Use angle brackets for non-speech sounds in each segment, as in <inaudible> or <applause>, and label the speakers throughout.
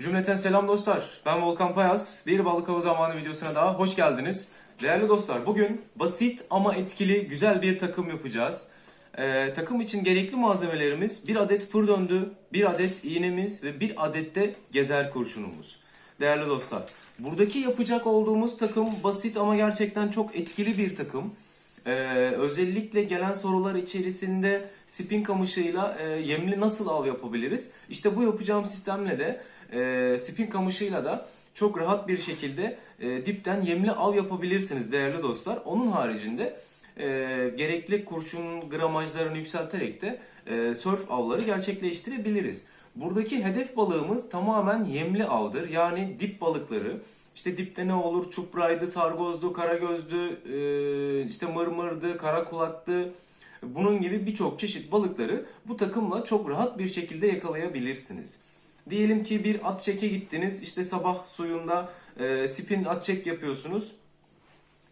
Speaker 1: Cümleten selam dostlar. Ben Volkan Payaz. Bir balık avı zamanı videosuna daha hoş geldiniz. Değerli dostlar bugün basit ama etkili güzel bir takım yapacağız. Ee, takım için gerekli malzemelerimiz bir adet fır döndü, bir adet iğnemiz ve bir adet de gezer kurşunumuz. Değerli dostlar buradaki yapacak olduğumuz takım basit ama gerçekten çok etkili bir takım. Ee, özellikle gelen sorular içerisinde spin kamışıyla e, yemli nasıl av yapabiliriz? İşte bu yapacağım sistemle de e, spin kamışıyla da çok rahat bir şekilde e, dipten yemli av yapabilirsiniz değerli dostlar. Onun haricinde e, gerekli kurşun gramajlarını yükselterek de e, surf avları gerçekleştirebiliriz. Buradaki hedef balığımız tamamen yemli avdır. Yani dip balıkları. İşte dipte ne olur? Çupraydı, sargozdu, karagözdü, e, işte mırmırdı, karakulaktı. Bunun gibi birçok çeşit balıkları bu takımla çok rahat bir şekilde yakalayabilirsiniz. Diyelim ki bir at çeke gittiniz. işte sabah suyunda e, spin at çek yapıyorsunuz.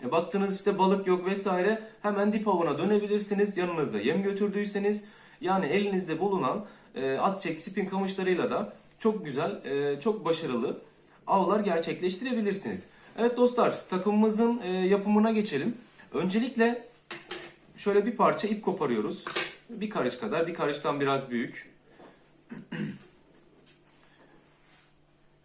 Speaker 1: E, baktınız işte balık yok vesaire. Hemen dip avına dönebilirsiniz. Yanınızda yem götürdüyseniz. Yani elinizde bulunan e, at çek spin kamışlarıyla da çok güzel, e, çok başarılı avlar gerçekleştirebilirsiniz. Evet dostlar takımımızın e, yapımına geçelim. Öncelikle şöyle bir parça ip koparıyoruz. Bir karış kadar, bir karıştan biraz büyük.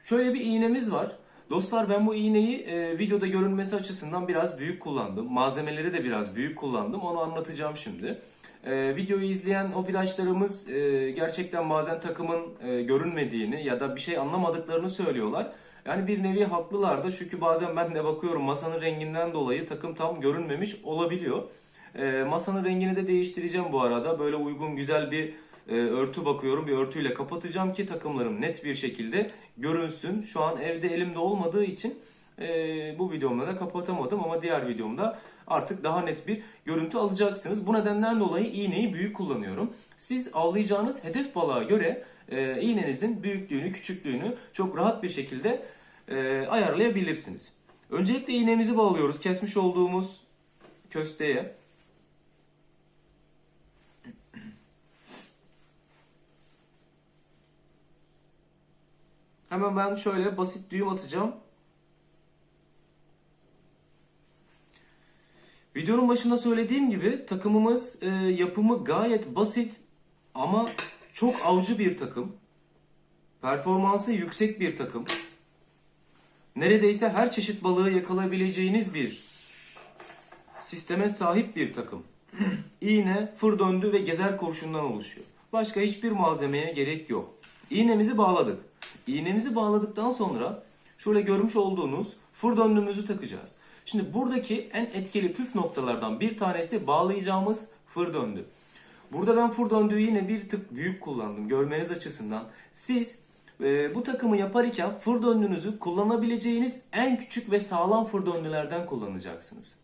Speaker 1: Şöyle bir iğnemiz var. Dostlar ben bu iğneyi e, videoda görünmesi açısından biraz büyük kullandım. Malzemeleri de biraz büyük kullandım. Onu anlatacağım şimdi. E, videoyu izleyen hobidaşlarımız e, gerçekten bazen takımın e, görünmediğini ya da bir şey anlamadıklarını söylüyorlar. Yani bir nevi haklılar da çünkü bazen ben de bakıyorum masanın renginden dolayı takım tam görünmemiş olabiliyor. E, masanın rengini de değiştireceğim bu arada. Böyle uygun güzel bir e, örtü bakıyorum. Bir örtüyle kapatacağım ki takımlarım net bir şekilde görünsün. Şu an evde elimde olmadığı için e, bu videomda da kapatamadım ama diğer videomda artık daha net bir görüntü alacaksınız. Bu nedenden dolayı iğneyi büyük kullanıyorum. Siz avlayacağınız hedef balığa göre e, iğnenizin büyüklüğünü, küçüklüğünü çok rahat bir şekilde e, ayarlayabilirsiniz. Öncelikle iğnemizi bağlıyoruz kesmiş olduğumuz kösteye. Hemen ben şöyle basit düğüm atacağım. Videonun başında söylediğim gibi takımımız e, yapımı gayet basit ama çok avcı bir takım. Performansı yüksek bir takım. Neredeyse her çeşit balığı yakalayabileceğiniz bir sisteme sahip bir takım. <clears throat> İğne, fır döndü ve gezer kurşundan oluşuyor. Başka hiçbir malzemeye gerek yok. İğnemizi bağladık. İğnemizi bağladıktan sonra şöyle görmüş olduğunuz fır döndüğümüzü takacağız. Şimdi buradaki en etkili püf noktalardan bir tanesi bağlayacağımız fır döndü. Burada ben fır döndüğü yine bir tık büyük kullandım görmeniz açısından. Siz e, bu takımı yaparken fır döndüğünüzü kullanabileceğiniz en küçük ve sağlam fır döndülerden kullanacaksınız.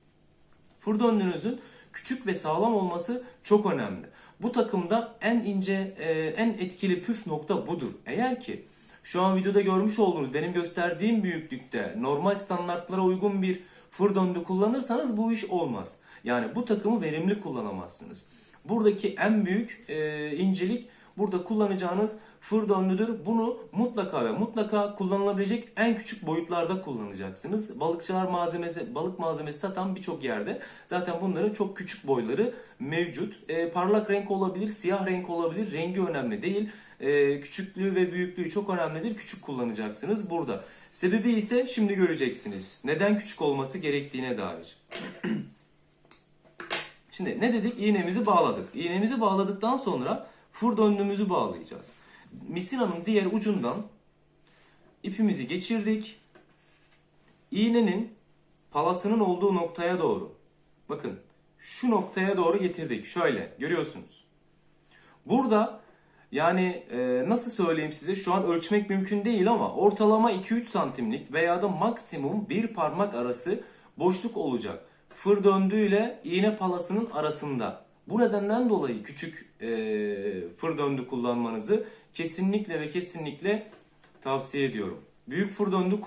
Speaker 1: Fır döndüğünüzün küçük ve sağlam olması çok önemli. Bu takımda en ince, e, en etkili püf nokta budur. Eğer ki şu an videoda görmüş olduğunuz benim gösterdiğim büyüklükte normal standartlara uygun bir fır döndü kullanırsanız bu iş olmaz. Yani bu takımı verimli kullanamazsınız. Buradaki en büyük e, incelik burada kullanacağınız fır döndüdür. Bunu mutlaka ve mutlaka kullanılabilecek en küçük boyutlarda kullanacaksınız. Balıkçılar malzemesi, balık malzemesi satan birçok yerde zaten bunların çok küçük boyları mevcut. E, parlak renk olabilir, siyah renk olabilir. Rengi önemli değil. E, küçüklüğü ve büyüklüğü çok önemlidir. Küçük kullanacaksınız burada. Sebebi ise şimdi göreceksiniz. Neden küçük olması gerektiğine dair. Şimdi ne dedik? İğnemizi bağladık. İğnemizi bağladıktan sonra fır döndüğümüzü bağlayacağız. Misinanın diğer ucundan ipimizi geçirdik. İğnenin palasının olduğu noktaya doğru. Bakın şu noktaya doğru getirdik. Şöyle görüyorsunuz. Burada yani e, nasıl söyleyeyim size şu an ölçmek mümkün değil ama ortalama 2-3 santimlik veya da maksimum bir parmak arası boşluk olacak. Fır döndüğüyle iğne palasının arasında. Bu nedenden dolayı küçük e, fır döndü kullanmanızı kesinlikle ve kesinlikle tavsiye ediyorum. Büyük fır döndü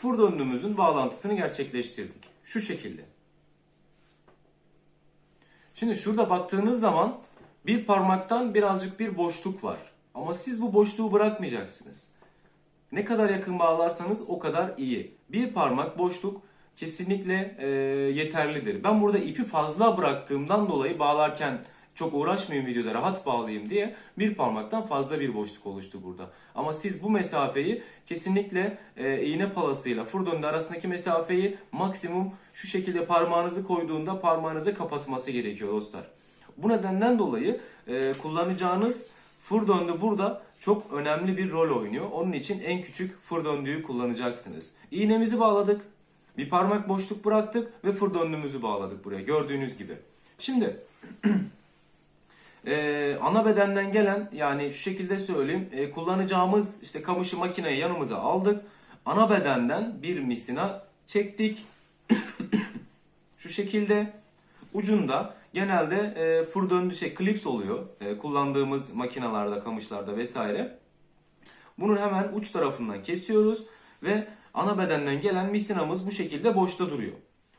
Speaker 1: kullanmayınız. furdönlümüzün bağlantısını gerçekleştirdik. Şu şekilde. Şimdi şurada baktığınız zaman bir parmaktan birazcık bir boşluk var. Ama siz bu boşluğu bırakmayacaksınız. Ne kadar yakın bağlarsanız o kadar iyi. Bir parmak boşluk kesinlikle e, yeterlidir. Ben burada ipi fazla bıraktığımdan dolayı bağlarken çok uğraşmayayım videoda rahat bağlayayım diye bir parmaktan fazla bir boşluk oluştu burada. Ama siz bu mesafeyi kesinlikle e, iğne palasıyla furdönle arasındaki mesafeyi maksimum şu şekilde parmağınızı koyduğunda parmağınızı kapatması gerekiyor dostlar. Bu nedenden dolayı e, kullanacağınız fır döndü burada çok önemli bir rol oynuyor. Onun için en küçük fır kullanacaksınız. İğnemizi bağladık. Bir parmak boşluk bıraktık ve fır bağladık buraya gördüğünüz gibi. Şimdi <clears throat> e, ana bedenden gelen yani şu şekilde söyleyeyim e, kullanacağımız işte kamışı makineyi yanımıza aldık. Ana bedenden bir misina çektik. şu şekilde ucunda genelde e, fır döndü şey klips oluyor. E, kullandığımız makinalarda, kamışlarda vesaire. Bunun hemen uç tarafından kesiyoruz ve ana bedenden gelen misinamız bu şekilde boşta duruyor.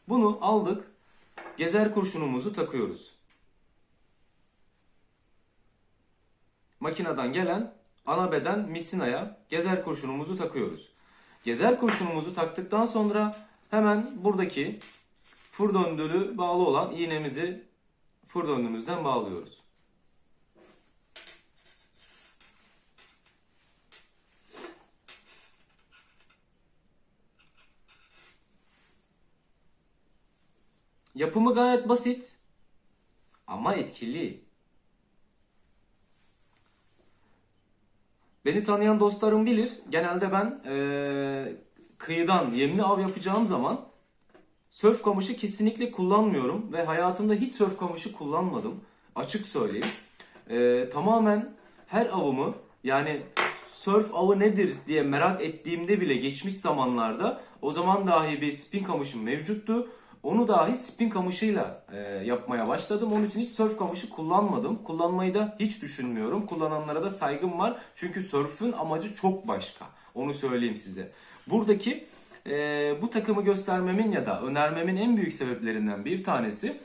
Speaker 1: Bunu aldık. Gezer kurşunumuzu takıyoruz. Makineden gelen ana beden misinaya gezer kurşunumuzu takıyoruz. Gezer kurşunumuzu taktıktan sonra hemen buradaki fır döndülü bağlı olan iğnemizi fır döndüğümüzden bağlıyoruz. Yapımı gayet basit ama etkili. Beni tanıyan dostlarım bilir. Genelde ben eee, kıyıdan yemli av yapacağım zaman Sörf kamışı kesinlikle kullanmıyorum ve hayatımda hiç sörf kamışı kullanmadım. Açık söyleyeyim. Ee, tamamen her avımı yani sörf avı nedir diye merak ettiğimde bile geçmiş zamanlarda o zaman dahi bir spin kamışım mevcuttu. Onu dahi spin kamışıyla e, yapmaya başladım. Onun için hiç sörf kamışı kullanmadım. Kullanmayı da hiç düşünmüyorum. Kullananlara da saygım var. Çünkü sörfün amacı çok başka. Onu söyleyeyim size. Buradaki e, bu takımı göstermemin ya da önermemin en büyük sebeplerinden bir tanesi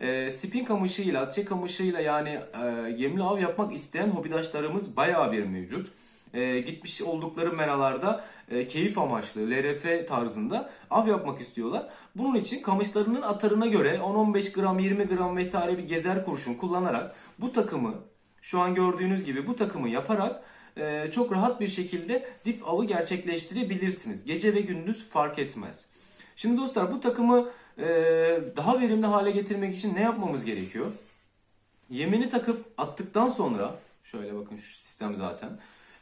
Speaker 1: e, spin kamışıyla, atçe kamışıyla yani e, yemli av yapmak isteyen hobidaşlarımız bayağı bir mevcut. E, gitmiş oldukları meralarda e, keyif amaçlı, LRF tarzında av yapmak istiyorlar. Bunun için kamışlarının atarına göre 10-15 gram, 20 gram vesaire bir gezer kurşun kullanarak bu takımı şu an gördüğünüz gibi bu takımı yaparak e, çok rahat bir şekilde dip avı gerçekleştirebilirsiniz. Gece ve gündüz fark etmez. Şimdi dostlar bu takımı e, daha verimli hale getirmek için ne yapmamız gerekiyor? Yemini takıp attıktan sonra şöyle bakın şu sistem zaten.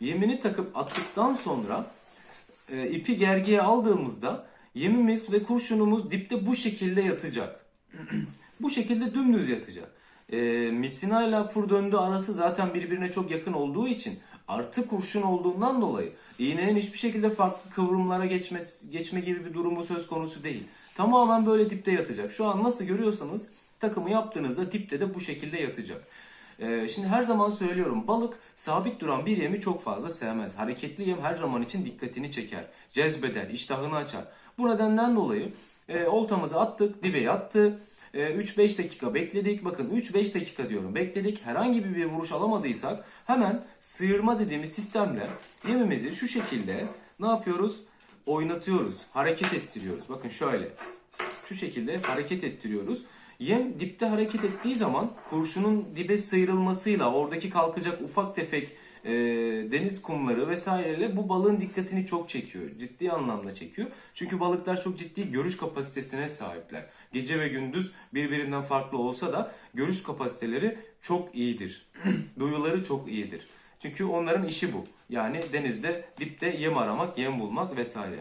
Speaker 1: Yemini takıp attıktan sonra e, ipi gergiye aldığımızda yemimiz ve kurşunumuz dipte bu şekilde yatacak. <clears throat> bu şekilde dümdüz yatacak. E, misina ile döndü arası zaten birbirine çok yakın olduğu için artı kurşun olduğundan dolayı iğnenin hiçbir şekilde farklı kıvrımlara geçmesi, geçme gibi bir durumu söz konusu değil. Tamamen böyle dipte yatacak. Şu an nasıl görüyorsanız takımı yaptığınızda dipte de bu şekilde yatacak. Ee, şimdi her zaman söylüyorum balık sabit duran bir yemi çok fazla sevmez. Hareketli yem her zaman için dikkatini çeker, cezbeder, iştahını açar. Bu nedenden dolayı e, oltamızı attık, dibe yattı. E, 3-5 dakika bekledik. Bakın 3-5 dakika diyorum. Bekledik. Herhangi bir vuruş alamadıysak hemen sıyırma dediğimiz sistemle yemimizi şu şekilde ne yapıyoruz? Oynatıyoruz. Hareket ettiriyoruz. Bakın şöyle. Şu şekilde hareket ettiriyoruz. Yem dipte hareket ettiği zaman kurşunun dibe sıyrılmasıyla oradaki kalkacak ufak tefek e, deniz kumları vesaireyle bu balığın dikkatini çok çekiyor. Ciddi anlamda çekiyor. Çünkü balıklar çok ciddi görüş kapasitesine sahipler. Gece ve gündüz birbirinden farklı olsa da görüş kapasiteleri çok iyidir. <clears throat> Duyuları çok iyidir. Çünkü onların işi bu. Yani denizde dipte yem aramak, yem bulmak vesaire.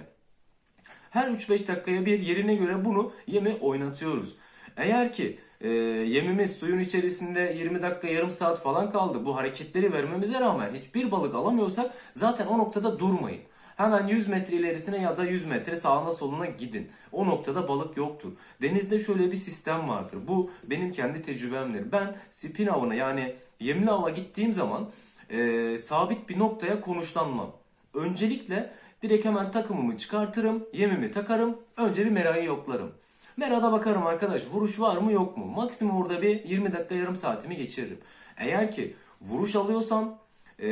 Speaker 1: Her 3-5 dakikaya bir yerine göre bunu yemi oynatıyoruz. Eğer ki e, yemimiz suyun içerisinde 20 dakika yarım saat falan kaldı. Bu hareketleri vermemize rağmen hiçbir balık alamıyorsak zaten o noktada durmayın. Hemen 100 metre ilerisine ya da 100 metre sağına soluna gidin. O noktada balık yoktur. Denizde şöyle bir sistem vardır. Bu benim kendi tecrübemdir. Ben spin avına yani yemli ava gittiğim zaman e, sabit bir noktaya konuşlanmam. Öncelikle Direkt hemen takımımı çıkartırım, yemimi takarım, önce bir merayı yoklarım. Merada bakarım arkadaş vuruş var mı yok mu? Maksimum orada bir 20 dakika yarım saatimi geçiririm. Eğer ki vuruş alıyorsam ee,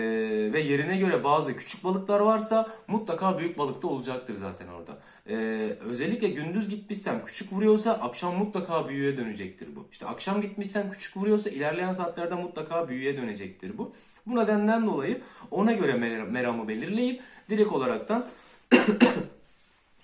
Speaker 1: ve yerine göre bazı küçük balıklar varsa mutlaka büyük balık da olacaktır zaten orada. Ee, özellikle gündüz gitmişsem küçük vuruyorsa akşam mutlaka büyüğe dönecektir bu. İşte akşam gitmişsem küçük vuruyorsa ilerleyen saatlerde mutlaka büyüğe dönecektir bu. Bu nedenden dolayı ona göre mer- meramı belirleyip direkt olaraktan <coughs>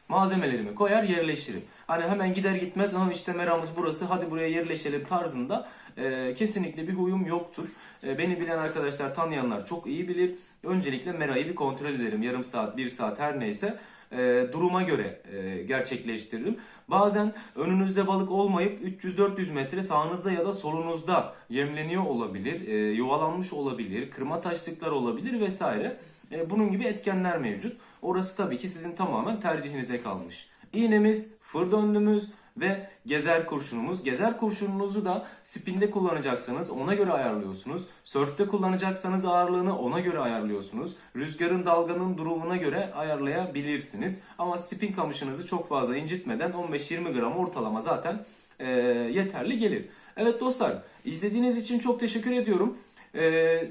Speaker 1: malzemelerimi koyar yerleştirim. Hani hemen gider gitmez ama işte meramız burası hadi buraya yerleşelim tarzında e, kesinlikle bir huyum yoktur. E, beni bilen arkadaşlar tanıyanlar çok iyi bilir. Öncelikle merayı bir kontrol ederim. Yarım saat, bir saat her neyse e, duruma göre e, gerçekleştiririm. Bazen önünüzde balık olmayıp 300-400 metre sağınızda ya da solunuzda yemleniyor olabilir, e, yuvalanmış olabilir, kırma taşlıklar olabilir vesaire. E, bunun gibi etkenler mevcut. Orası tabii ki sizin tamamen tercihinize kalmış. İğnemiz, fır döndümüz ve gezer kurşunumuz. Gezer kurşununuzu da spinde kullanacaksanız ona göre ayarlıyorsunuz. Sörfte kullanacaksanız ağırlığını ona göre ayarlıyorsunuz. Rüzgarın dalganın durumuna göre ayarlayabilirsiniz. Ama spin kamışınızı çok fazla incitmeden 15-20 gram ortalama zaten e, yeterli gelir. Evet dostlar izlediğiniz için çok teşekkür ediyorum. E,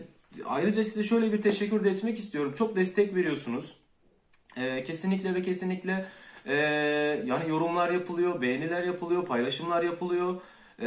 Speaker 1: ayrıca size şöyle bir teşekkür de etmek istiyorum. Çok destek veriyorsunuz. Ee, kesinlikle ve kesinlikle ee, yani yorumlar yapılıyor, beğeniler yapılıyor, paylaşımlar yapılıyor. Ee,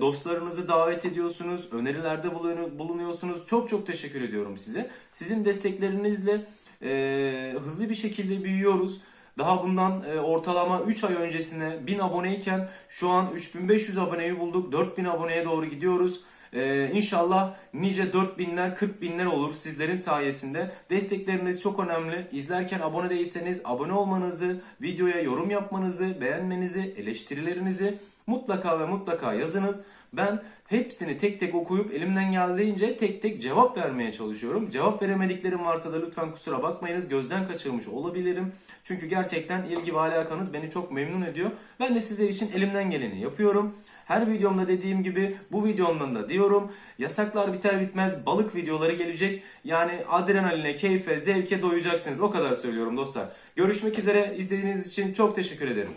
Speaker 1: dostlarınızı davet ediyorsunuz, önerilerde bulunu- bulunuyorsunuz. Çok çok teşekkür ediyorum size. Sizin desteklerinizle ee, hızlı bir şekilde büyüyoruz. Daha bundan e, ortalama 3 ay öncesine 1000 aboneyken şu an 3500 aboneyi bulduk. 4000 aboneye doğru gidiyoruz. Ee, inşallah nice 4000'ler 40.000'ler olur sizlerin sayesinde. Destekleriniz çok önemli. İzlerken abone değilseniz abone olmanızı, videoya yorum yapmanızı, beğenmenizi, eleştirilerinizi mutlaka ve mutlaka yazınız. Ben hepsini tek tek okuyup elimden geldiğince tek tek cevap vermeye çalışıyorum. Cevap veremediklerim varsa da lütfen kusura bakmayınız. Gözden kaçırmış olabilirim. Çünkü gerçekten ilgi ve alakanız beni çok memnun ediyor. Ben de sizler için elimden geleni yapıyorum. Her videomda dediğim gibi bu videomdan da diyorum. Yasaklar biter bitmez balık videoları gelecek. Yani adrenaline, keyfe, zevke doyacaksınız. O kadar söylüyorum dostlar. Görüşmek üzere. İzlediğiniz için çok teşekkür ederim.